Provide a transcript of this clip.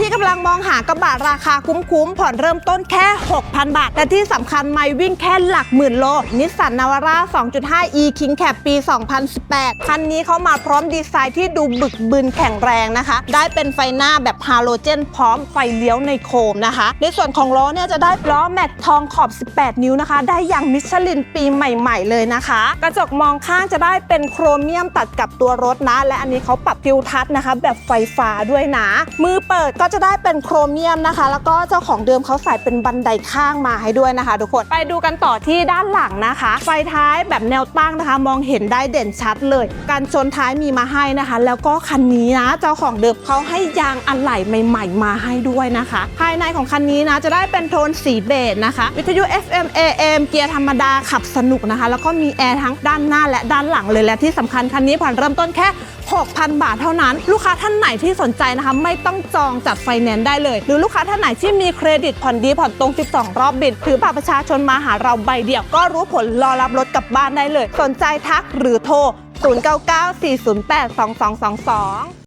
ที่กำลังมองหากระบะราคาคุ้มๆ ผ่อนเริ่มต้นแค่ 6,000 บาท และที่สำคัญไม่วิ่งแค่หลักหมื่นโล นิสสันนาวาร่า 2.5 e King Cap ปี 2018 คันนี้เขามาพร้อมดีไซน์ที่ดูบึกบึนแข็งแรงนะคะ ได้เป็นไฟหน้าแบบฮาโลเจน พร้อมไฟเลี้ยวในโคมนะคะ ในส่วนของล้อเนี่ยจะได้ล้อแม็กทองขอบ 18 นิ้วนะคะ ได้อย่างมิชลินปีใหม่ ๆ เลยนะคะ กระจกมองข้างจะได้เป็นโครเมียมตัดกับตัวรถนะ และอันนี้เขาปรับทิวทัศน์นะคะ แบบไฟฟ้าด้วยนะ มือเปิดก็็จะได้เป็นโครเมียมนะคะ แล้วก็เจ้าของเดิมเขาใส่เป็นบันไดข้างมาให้ด้วยนะคะ ทุกคนไปดูกันต่อที่ด้านหลังนะคะ ไฟท้ายแบบแนวตั้งนะคะ มองเห็นได้เด่นชัดเลย การชนท้ายมีมาให้นะคะ แล้วก็คันนี้นะ เจ้าของเดิมเขาให้ยางอะไหล่ใหม่ ๆ มาให้ด้วยนะคะ ภายในของคันนี้นะจะได้เป็นโทนสีเบจนะคะ วิทยุ FM AM เกียร์ธรรมดาขับสนุกนะคะ แล้วก็มีแอร์ทั้งด้านหน้าและด้านหลังเลยและที่สำคัญคันนี้ผ่อนเริ่มต้นแค่ 6,000 บาทเท่านั้น ลูกค้าท่านไหนที่สนใจนะคะ ไม่ต้องจองจัดไฟแนนซ์ได้เลย หรือลูกค้าท่านไหนที่มีเครดิตผ่อนดีผ่อนตรง 12 รอบบิดถือบัตรประชาชนมาหาเราใบเดียวก็รู้ผลรอรับรถกลับบ้านได้เลย สนใจทักหรือโทร 099 408 2222